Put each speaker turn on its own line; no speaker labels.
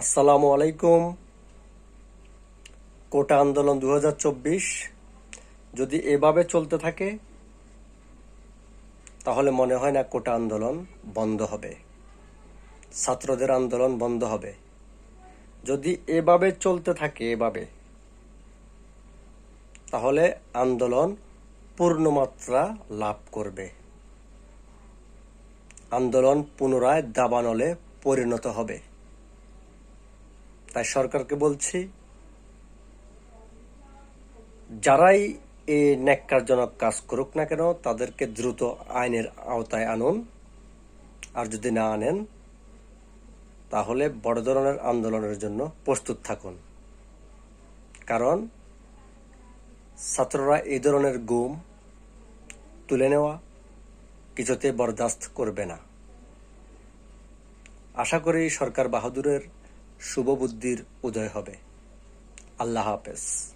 আসসালামু আলাইকুম। কোটা আন্দোলন দু হাজার চব্বিশ যদি এভাবে চলতে থাকে, তাহলে মনে হয় না কোটা আন্দোলন বন্ধ হবে। ছাত্রদের আন্দোলন বন্ধ হবে। যদি এভাবে চলতে থাকে, এভাবে, তাহলে আন্দোলন পূর্ণমাত্রা লাভ করবে। আন্দোলন পুনরায় দাবানলে পরিণত হবে। তাই সরকারকে বলছি, যারাই এই ন্যাক্কারজনক কাজ করুক না কেন, তাদেরকে দ্রুত আইনের আওতায় আনুন। আর যদি না আনেন, তাহলে বড় ধরনের আন্দোলনের জন্য প্রস্তুত থাকুন। কারণ ছাত্ররা এই ধরনের গুম তুলে নেওয়া কিছুতে বরদাস্ত করবে না। আশা করি সরকার বাহাদুরের শুভ বুদ্ধির উদয় হবে। আল্লাহ হাফেজ।